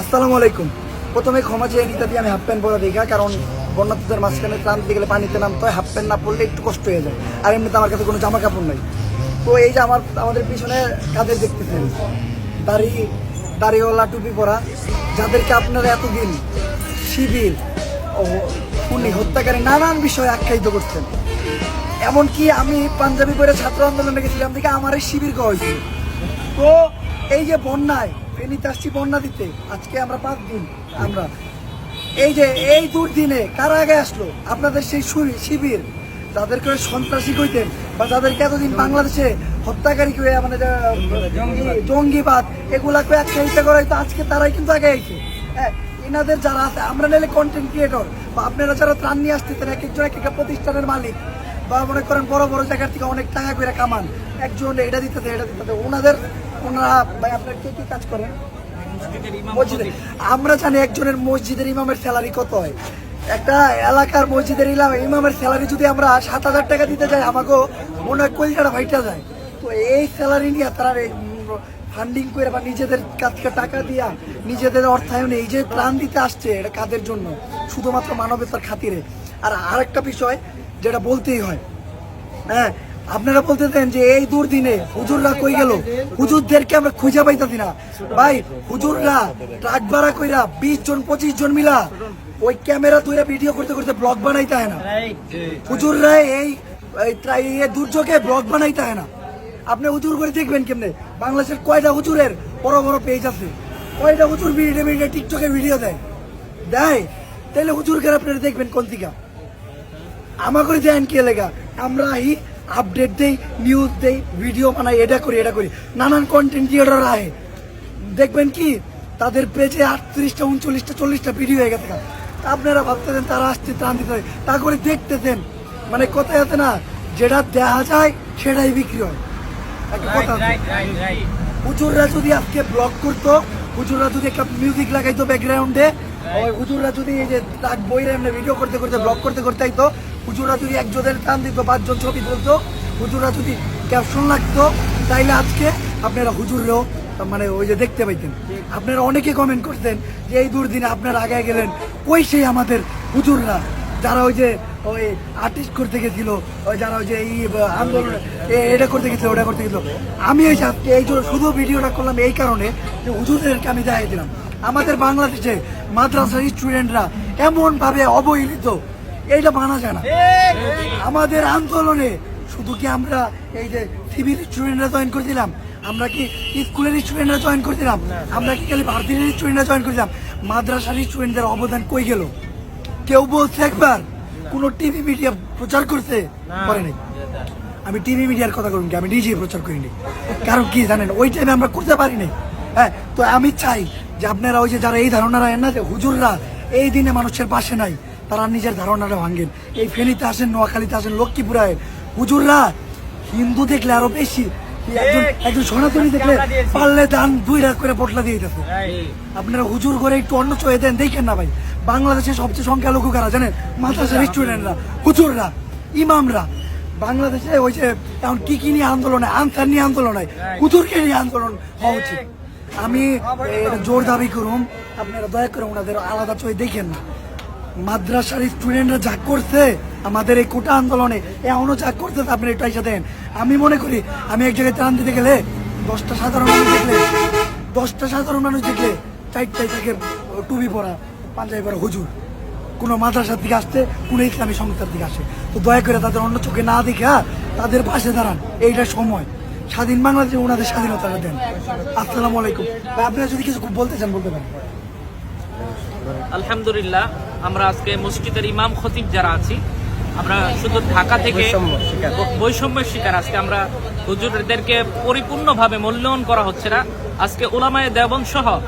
আসসালামু আলাইকুম। প্রথমে ক্ষমা চেয়ে নিতে দিয়ে আমি হাফ প্যান্ট পরা দেখা কারণ বন্যাত্মদের মাঝখানে ত্রাণ দিতে গেলে পানিতে নামতে হয় হাফ প্যান্ট না পরলে একটু কষ্ট হয়ে যায়। আর এমনিতে আমার কাছে কোনো জামা কাপড় নাই। তো এই যে আমার, আমাদের পিছনে কাদের দেখতেছেন? দাড়ি, দাড়িওয়ালা, টুপি পরা। যাদেরকে আপনারা এতদিন শিবির ও খুনি, হত্যাকারী নানান বিষয়ে আখ্যায়িত করছেন। এমনকি আমি পাঞ্জাবি পরে ছাত্র আন্দোলনে গেছিলাম দেখে আমার এই শিবির করা তো এই যে বন্যায় ফেনীতে আসছি বন্যা দিতে। আজকে আমরা পাঁচ দিন, আমরা। এই যে এই দুর্দিনে কারা আগে আসলো? আপনাদের সেই শিবির, যাদেরকে সন্ত্রাসী কইতেন বা যাদেরকে এতদিন বাংলাদেশে হত্যাকারী করে মানে জঙ্গিবাদ এগুলাকে আখ্যায়িত করা হয়তো আজকে তারাই কিন্তু আগে আইছে। হ্যাঁ এনাদের যারা আছে, আমরা নিলে কন্টেন্ট ক্রিয়েটর বা আপনারা যারা ত্রাণ নিয়ে আসতেছেন, এক একজন, এক একটা প্রতিষ্ঠানের মালিক বা মনে করেন বড় বড় জায়গার থেকে অনেক টাকা করে কামান একজন এটা দিতেছে এটা দিতে ওনাদের ওনারা ভাই আপনার কে কি কাজ করেন? মসজিদে আমরা জানি একজনের মসজিদের ইমামের স্যালারি কত হয়। একটা এলাকার মসজিদের ইলাম- ইমামের স্যালারি যদি আমরা সাত হাজার টাকা দিতে যাই আমাকেও মনে হয় কলকাতা ভাইটা যায়। তো এই স্যালারি নিয়ে তারা ফান্ডিং করে বা নিজেদের কাছ থেকে টাকা দিয়া নিজেদের অর্থায়নে এই যে প্রাণ দিতে আসছে এটা কাদের জন্য? শুধুমাত্র মানবতার খাতিরে। আর আরেকটা বিষয় যেটা বলতেই হয়। হ্যাঁ আপনারা বলতে দেন যে এই দুর্দিনে হুজুররা কই গেল? হুজুরদেরকে আমরা খুঁজে পাইতাছি না। ভাই, হুজুররা ট্রাক ভাড়া কইরা বিশ জন, পঁচিশ জন মিলা ওই ক্যামেরা ধরে ভিডিও করতে করতে ব্লগ বানাইতে হয় না। হুজুররা এই ত্রা- দুর্যোগে ব্লগ বানাইতে হয় না। আপনি হুজুর করে দেখবেন কেমনে? বাংলাদেশের কয়টা হুজুরের বড় বড় পেজ আছে। কয়টা হুজুর ভিডিও টিকটকে ভিডিও দেয়? দেয়? তাহলে হুজুরকে আপনারা দেখবেন কোন দিকা? আমাকে দেন কে লেগা? আমরা এই আপডেট দেই নিউজ দেই ভিডিও বানাই এটা করি এটা করি। নানান কন্টেন্ট ক্রিয়েটর আহে। দেখবেন কি? তাদের পেজে আটত্রিশটা উনচল্লিশটা চল্লিশটা ভিডিও হয়ে গেছে আপনারা ভাবতেছেন তারা আসছে ত্রাণ দিতে হয়। তা করে দেখতেছেন। মানে কোথায় আছে না যেটা দেখা যায় সেটাই বিক্রি হয়। একটা কথা হুজুররা যদি আজকে ব্লগ করতো হুজুররা যদি একটা মিউজিক লাগাইতো ব্যাকগ্রাউন্ডে ওই হুজুররা যদি এই যে তাক বইরে এমনি ভিডিও করতে করতে ব্লগ করতে করতে আইতো, হুজুররা যদি একজনের টান দিত পাঁচজন ছবি তুলতো, হুজুররা যদি ক্যাপশন লাগতো তাইলে আজকে আপনারা হুজুররাও মানে ওই যে দেখতে পাইতেন। আপনারা অনেকে কমেন্ট করতেন যে এই দুর্দিনে আপনারা আগে গেলেন, কই সেই আমাদের হুজুররা? যারা ওই যে ওই আর্টিস্ট করতে গেছিল, ওই যারা ওই যে এই আন্দোলন এটা করতে গেছিল, ওটা করতে গেছিল। আমি ওই আজকে এই জন্য শুধু ভিডিওটা করলাম এই কারণে যে হুজুরদেরকে আমি দেখাই দিলাম। আমাদের বাংলাদেশে মাদ্রাসার স্টুডেন্টরা এমন ভাবে অবহেলিত, এইটা মানা যায় না। আমাদের আন্দোলনে শুধু কি আমরা এই যে সিভিল স্টুডেন্টরা জয়েন করে দিলাম, আমরা কি স্কুলের স্টুডেন্টরা জয়েন করে দিলাম, আমরা কি খালি ভারতীয় স্টুডেন্টরা জয়েন করে দিলাম? মাদ্রাসার স্টুডেন্টদের অবদান কই গেল? কেউ বলছে একবার, কোন টিভি মিডিয়া প্রচার করতে করে নাই। আমি টিভি মিডিয়ার কথা করুন আমি নিজে প্রচার করিনি। কারণ কি জানেন, ওই টাইমে আমরা করতে পারিনি। হ্যাঁ তো আমি চাই যে আপনারা ওই যে যারা এই ধারণারা এন না যে হুজুররা এই দিনে মানুষের পাশে নাই তারা নিজের ধারণাটা ভাঙেন। এই ফেনীতে আসেন নোয়াখালীতে আসেন লক্ষ্মীপুরায়। হুজুররা হিন্দু দেখলে আরও বেশি একজন একজন সনাতনী দেখলে পারলে দান দুই লাখ করে পটলা দিয়ে দিতেছে। আপনারা হুজুর করে একটু অন্য চয়ে দেন দেখেন না ভাই। বাংলাদেশের সবচেয়ে সংখ্যালঘু কারা জানেন? মাদ্রাসার স্টুডেন্টরা হুজুররা ইমামরা। বাংলাদেশে ওই যে এখন কি কি নিয়ে আন্দোলন হয়? আনসার নিয়ে আন্দোলন হয়। হুজুরকে নিয়ে আন্দোলন হওয়া উচিত। আমি জোর দাবি করুম আপনারা দয়া করে ওনাদের আলাদা চোখে দেখেন না। মাদ্রাসার স্টুডেন্টরা যা করছে, আমাদের এই কোটা আন্দোলনে, এমনও যা করছে আপনি একটু এসে দেন। আমি মনে করি, আমি এক জায়গায় ত্রাণ দিতে গেলে দশটা সাধারণ মানুষ দেখলে, দশটা সাধারণ মানুষ দেখলে চারটায় থেকে টুপি পরা, পাঞ্জাবি পরা হুজুর। কোনো মাদ্রাসার দিকে আসতে, কোনো ইসলামী সংস্থার দিকে আসে। তো দয়া করে তাদের অন্য চোখে না দেখা তাদের পাশে দাঁড়ান। এইটা সময়। স্বাধীন বাংলাদেশে ওনাদের স্বাধীনতাটা দেন। আসসালামু আলাইকুম। ভাই আপনারা যদি কিছু বলতে চান বলতে পারেন। আলহামদুলিল্লাহ আমরা আজকে মসজিদের ইমাম খতিব যারা আছি আমরা শুধু ঢাকা থেকে বৈষম্যের শিকার। আজকে আমরা হুজুরদেরকে পরিপূর্ণভাবে মূল্যায়ন করা হচ্ছে না। আজকে ওলামায়ে দেওবন্দ সহ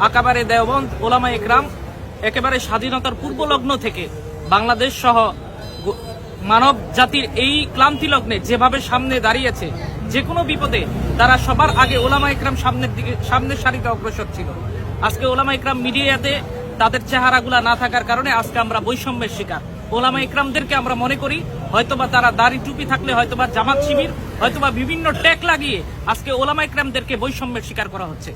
আকাবারে দেওবন্দ ওলামায়ে একরাম একেবারে স্বাধীনতার পূর্ব লগ্ন থেকে বাংলাদেশ সহ গো- মানব জাতির এই ক্লান্তি লগ্নে যেভাবে সামনে দাঁড়িয়েছে যে কোনো বিপদে তারা সবার আগে ওলামা ইকরাম সামনের দিকে, সামনের সারিতে অগ্রসর ছিল। আজকে ওলামা ইকরাম মিডিয়াতে তাদের চেহারাগুলা না থাকার কারণে আজকে আমরা বৈষম্যের শিকার। ওলামা ইকরামদেরকে আমরা মনে করি, হয়তোবা তারা দাড়ি টুপি থাকলে হয়তোবা জামাত শিবির, হয়তোবা বিভিন্ন ট্যাগ লাগিয়ে আজকে ওলামা ইকরামদেরকে বৈষম্যের শিকার করা হচ্ছে।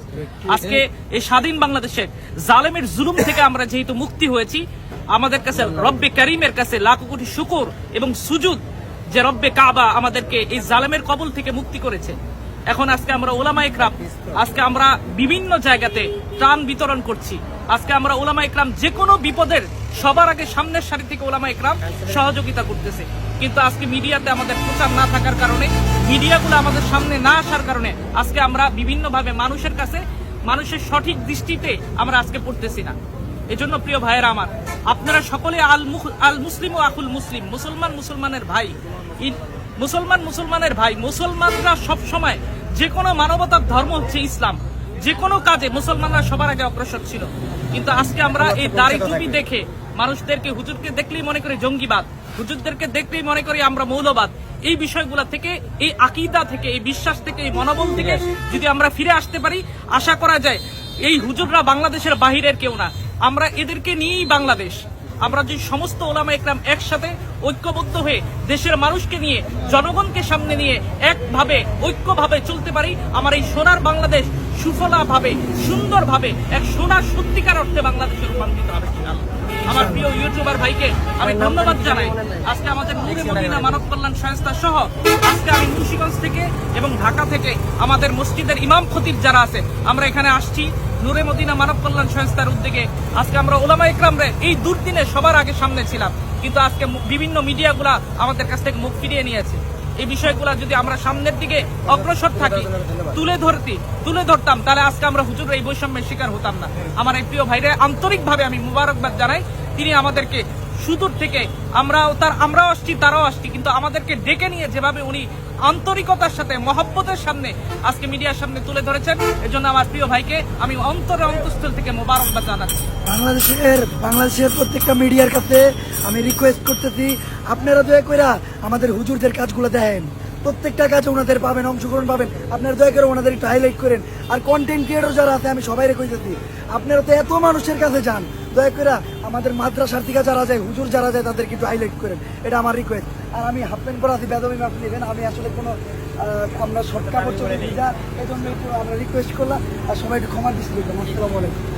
আজকে এই স্বাধীন বাংলাদেশে জালেমের জুলুম থেকে আমরা যেহেতু মুক্তি হয়েছি, আমাদের কাছে রব্বে করিমের কাছে লাখ কোটি শুকুর এবং সুজুদ যে রব্বে কাবা আমাদেরকে এই জালেমের কবল থেকে মুক্তি করেছে। এখন আজকে আমরা ওলামা ইকরাম আজকে আমরা বিভিন্ন জায়গাতে ত্রাণ বিতরণ করছি। আজকে আমরা ওলামা ইকরাম যে কোনো বিপদের সবার আগে সামনের সারি থেকে ওলামা ইকরাম সহযোগিতা করতেছে। কিন্তু আজকে মিডিয়াতে আমাদের প্রচার না থাকার কারণে, মিডিয়াগুলো আমাদের সামনে না আসার কারণে আজকে আমরা বিভিন্নভাবে মানুষের কাছে, মানুষের সঠিক দৃষ্টিতে আমরা আজকে পড়তেছি না। এজন্য প্রিয় ভাইয়েরা আমার, আপনারা সকলে আল আল মুসলিম ও আকুল মুসলিম, মুসলমান মুসলমানের ভাই মুসলমান মুসলমানের ভাই, মুসলমানরা সব সময় যে কোনো মানবতার ধর্ম হচ্ছে ইসলাম, যে কোনো কাজে মুসলমানরা সবার আগে অগ্রসর ছিল। কিন্তু আজকে আমরা এই দাড়ি টুপি দেখে মানুষদেরকে, হুজুরকে দেখলেই মনে করি জঙ্গিবাদ, হুজুরদেরকে দেখলেই মনে করি আমরা মৌলবাদ। এই বিষয়গুলো থেকে, এই আকিদা থেকে, এই বিশ্বাস থেকে, এই মনোবল থেকে যদি আমরা ফিরে আসতে পারি, আশা করা যায়, এই হুজুররা বাংলাদেশের বাহিরের কেউ না। আমরা এদেরকে নিয়েই বাংলাদেশ আমরা যে সমস্ত ওলামা একরাম একসাথে ঐক্যবদ্ধ হয়ে দেশের মানুষকে নিয়ে, জনগণকে সামনে নিয়ে একভাবে, ঐক্যভাবে চলতে পারি, আমার এই সোনার বাংলাদেশ সুফলাভাবে, সুন্দরভাবে, এক সোনার সত্যিকার অর্থে বাংলাদেশে রূপান্তরিত হবে। আমার প্রিয় ইউটিউবার ভাইকে আমি ধন্যবাদ জানাই। আজকে আমাদের নূরে মদিনা মানব কল্যাণ সংস্থা সহ আজকে আমি মুন্সিগঞ্জ থেকে এবং ঢাকা থেকে আমাদের মসজিদের ইমাম খতিব যারা আছে আমরা এখানে আসছি নূরে মদিনা মানব কল্যাণ সংস্থার উদ্যোগে। আজকে আমরা ওলামা ইকরামরে এই দুর্দিনে সবার আগে সামনে ছিলাম কিন্তু আজকে বিভিন্ন মিডিয়াগুলা আমাদের কাছ থেকে মুখ ফিরিয়ে নিয়েছে। এই বিষয়গুলো যদি আমরা সামনের দিকে অগ্রসর থাকি, তুলে ধরতি, তুলে ধরতাম, তাহলে আজকে আমরা হুজুর এই বৈষম্যের শিকার হতাম না। আমার এই প্রিয় ভাইরে আন্তরিকভাবে আমি মুবারকবাদ জানাই, তিনি আমাদেরকে সুদূর থেকে, আমরাও তার, আমরাও আসছি, তারাও আসছি, কিন্তু আমাদেরকে ডেকে নিয়ে যেভাবে উনি আন্তরিকতার সাথে, মহব্বতের সামনে আজকে মিডিয়ার সামনে তুলে ধরেছেন, এজন্য আমার প্রিয় ভাইকে আমি অন্তরে অন্তঃস্থল থেকে মোবারকবাদ জানাচ্ছি। বাংলাদেশের বাংলাদেশের প্রত্যেকটা মিডিয়ার কাছে আমি রিকোয়েস্ট করতেছি আপনারা দয়া করে আমাদের হুজুরদের কাজগুলো দেখেন। প্রত্যেকটা কাজে ওনাদের পাবেন, অংশগ্রহণ পাবেন। আপনারা দয়া করে ওনাদের একটু হাইলাইট করেন। আর কন্টেন্ট ক্রিয়েটর যারা আছে, আমি সবাই কইতেছি, আপনারা তো এত মানুষের কাছে যান, দয়া করে আমাদের মাদ্রাসার থেকে যারা যায়, হুজুর যারা যায়, তাদেরকে একটু হাইলাইট করেন। এটা আমার রিকোয়েস্ট আর আমি হাফ প্যান্ট পরা আছি, বেদবি মাপ নেবেন আমি আসলে কোনো আমরা শর্ট কাপড় চলে দিই যা এই জন্য একটু আমরা রিকোয়েস্ট করলাম। আর সবাই একটু ক্ষমা দিলাম আসসালামু আলাইকুম।